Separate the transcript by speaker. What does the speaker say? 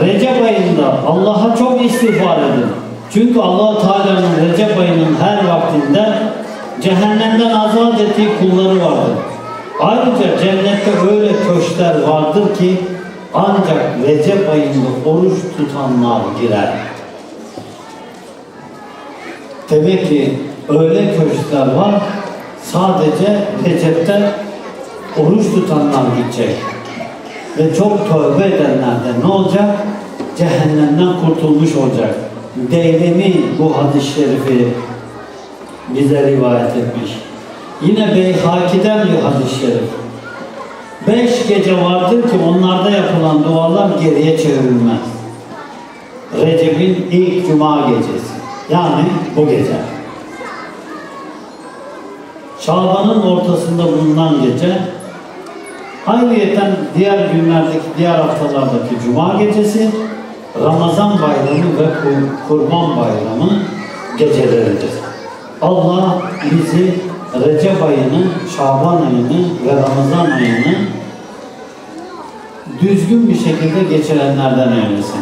Speaker 1: Recep ayında Allah'a çok istiğfar edin. Çünkü allah Teala'nın Recep ayının her vaktinde cehennemden azat ettiği kulları vardır. Ayrıca cennette öyle köşkler vardır ki ancak Recep ayında oruç tutanlar girer. Demek ki öyle köşkler var sadece Recep'te oruç tutanlar gidecek. Ve çok tövbe edenler de ne olacak? Cehennemden kurtulmuş olacak. Deylemi bu hadis-i şerifi bize rivayet etmiş. Yine Beyhaki'den bir hadis-i şerif. Beş gece vardır ki onlarda yapılan dualar geriye çevrilmez. Recep'in ilk cuma gecesi. Yani bu gece. Şaban'ın ortasında bulunan gece Ayrıyeten diğer günlerdeki, diğer haftalardaki Cuma gecesi, Ramazan bayramı ve Kur- Kurban bayramı geceleridir. Allah bizi Recep ayını, Şaban ayını ve Ramazan ayını düzgün bir şekilde geçirenlerden eylesin.